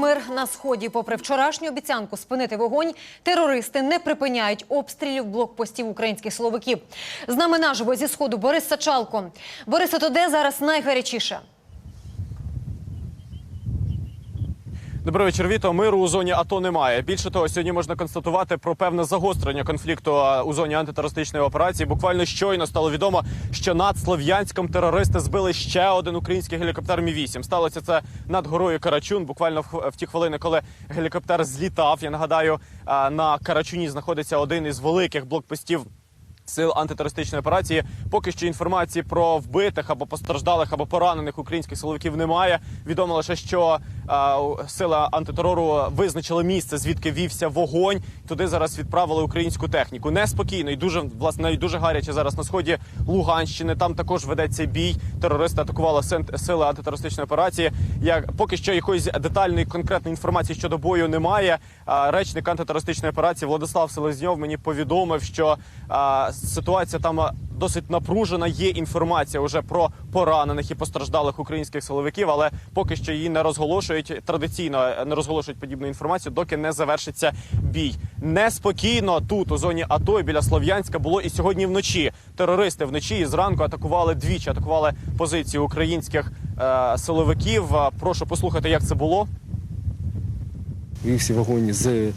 мир на сході. Попри вчорашню обіцянку спинити вогонь, терористи не припиняють обстрілів блокпостів українських силовиків. З нами наживо зі сходу Борис Сачалко. Борисе, то де зараз найгарячіше? Добрий вечір, Віто. Миру у зоні АТО немає. Більше того, сьогодні можна констатувати про певне загострення конфлікту у зоні антитерористичної операції. Буквально щойно стало відомо, що над Слов'янськом терористи збили ще один український гелікоптер Мі 8 Сталося це над горою Карачун. Буквально в, ті хвилини, коли гелікоптер злітав. Я нагадаю, на Карачуні знаходиться один із великих блокпостів. Сил антитерористичної операції поки що інформації про вбитих або постраждалих або поранених українських силовиків немає. Відомо лише, що е, сили антитерору визначили місце, звідки вівся вогонь. Туди зараз відправили українську техніку. Неспокійно і дуже власне навіть дуже гаряче зараз на сході Луганщини. Там також ведеться бій. Терористи атакували сили антитерористичної операції. Як поки що якоїсь детальної конкретної інформації щодо бою немає. А, речник антитерористичної операції Владислав Селезньов мені повідомив, що а, ситуація там досить напружена. Є інформація вже про поранених і постраждалих українських силовиків, але поки що її не розголошують традиційно е, не розголошують подібну інформацію, доки не завершиться бій. Неспокійно тут у зоні АТО і біля Слов'янська було і сьогодні вночі. Терористи вночі і зранку атакували двічі, атакували позиції українських е, силовиків. Прошу послухати, як це було. Вівся вогонь з,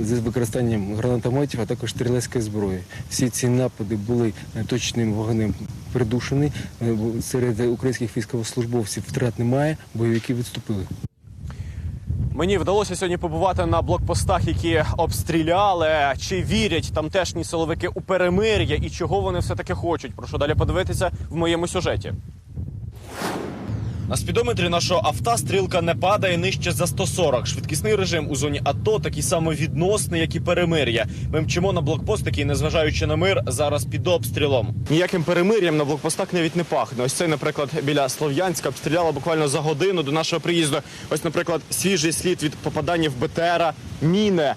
з використанням гранатометів, а також стрілецької зброї. Всі ці напади були е, точним вогнем придушені. Е, Серед українських військовослужбовців втрат немає, бойовики відступили. Мені вдалося сьогодні побувати на блокпостах, які обстріляли. Чи вірять тамтешні силовики у перемир'я і чого вони все таки хочуть? Прошу далі подивитися в моєму сюжеті. На спідометрі нашого авто стрілка не падає нижче за 140. Швидкісний режим у зоні АТО такий самовідносний, як і перемир'я. Ми мчимо на блокпост, який, незважаючи на мир, зараз під обстрілом. Ніяким перемир'ям на блокпостах навіть не пахне. Ось цей, наприклад, біля Слов'янська обстріляла буквально за годину до нашого приїзду. Ось, наприклад, свіжий слід від попадання в БТРа, міни.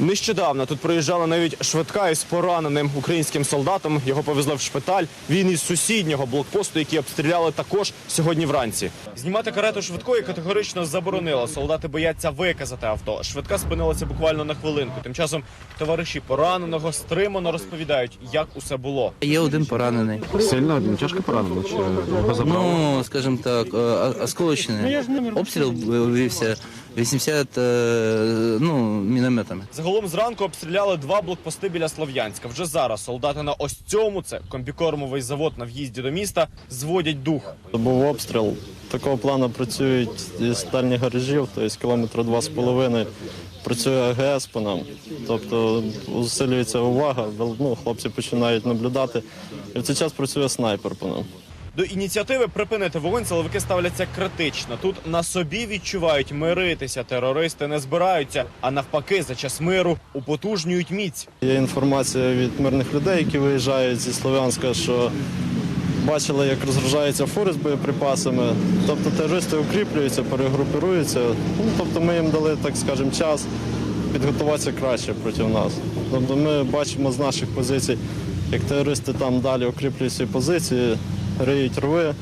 Нещодавно тут проїжджала навіть швидка із пораненим українським солдатом. Його повезли в шпиталь. Він із сусіднього блокпосту, який обстріляли також сьогодні вранці. Знімати карету швидкої категорично заборонила. Солдати бояться виказати авто. Швидка спинилася буквально на хвилинку. Тим часом товариші пораненого стримано розповідають, як усе було. Є один поранений. Сильно один тяжко поранений, чи його забрали? Ну, скажімо так, е, осколочний. Обстріл вивівся 80 е, ну, мінометами. Загалом зранку обстріляли два блокпости біля Слов'янська. Вже зараз солдати на ось цьому це комбікормовий завод на в'їзді до міста зводять дух. Був обстріл. Такого плану працюють із дальніх гаражів, тобто кілометра два з половиною. Працює АГС по нам. Тобто усилюється увага, ну, хлопці починають наблюдати. І в цей час працює снайпер по нам. До ініціативи припинити вогонь силовики ставляться критично. Тут на собі відчувають миритися. Терористи не збираються, а навпаки, за час миру употужнюють міць. Є інформація від мирних людей, які виїжджають зі Слов'янська, що бачили, як розгружаються фури з боєприпасами. Тобто терористи укріплюються, перегрупируються. Ну, тобто ми їм дали, так скажемо, час підготуватися краще проти нас. Тобто ми бачимо з наших позицій, як терористи там далі укріплюють свої позиції, риють рви,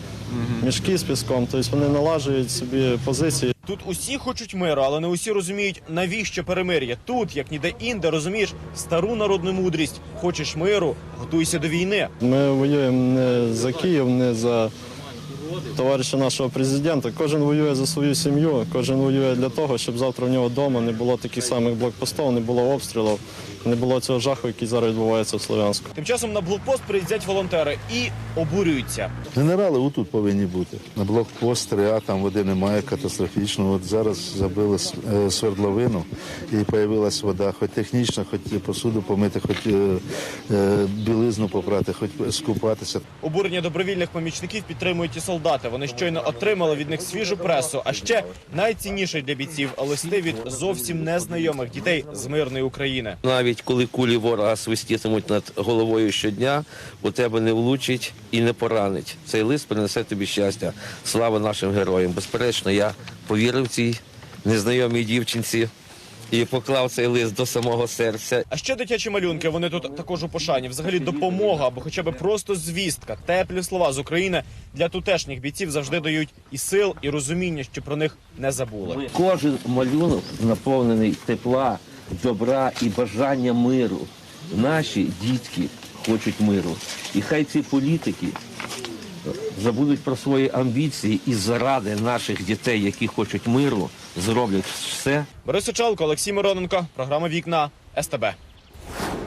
мішки з піском, тобто вони налажують собі позиції. Тут усі хочуть миру, але не усі розуміють, навіщо перемир'я. Тут, як ніде інде, розумієш стару народну мудрість. Хочеш миру, готуйся до війни. Ми воюємо не за Київ, не за товариша нашого президента. Кожен воює за свою сім'ю, кожен воює для того, щоб завтра в нього вдома не було таких самих блокпостів, не було обстрілів, не було цього жаху, який зараз відбувається в Слов'янську. Тим часом на блокпост приїздять волонтери і обурюються. Генерали отут повинні бути. На блокпост РИА там води немає катастрофічно. От зараз забили е, свердловину і з'явилась вода, хоч технічно, хоч посуду помити, хоч е, е, білизну попрати, хоч скупатися. Обурення добровільних помічників підтримують і солдати. Вони щойно отримали від них свіжу пресу. А ще найцінніше для бійців листи від зовсім незнайомих дітей з мирної України. Навіть коли кулі ворога свистітимуть над головою щодня, у тебе не влучить і не поранить. Цей лист принесе тобі щастя. Слава нашим героям. Безперечно, я повірив цій незнайомій дівчинці і поклав цей лист до самого серця. А ще дитячі малюнки, вони тут також у пошані. Взагалі допомога або хоча б просто звістка, теплі слова з України для тутешніх бійців завжди дають і сил, і розуміння, що про них не забули. Кожен малюнок наповнений тепла, добра і бажання миру. Наші дітки хочуть миру. І хай ці політики забудуть про свої амбіції і заради наших дітей, які хочуть миру, зроблять все, Борис Очалко, Олексій Мироненко, програма Вікна СТБ.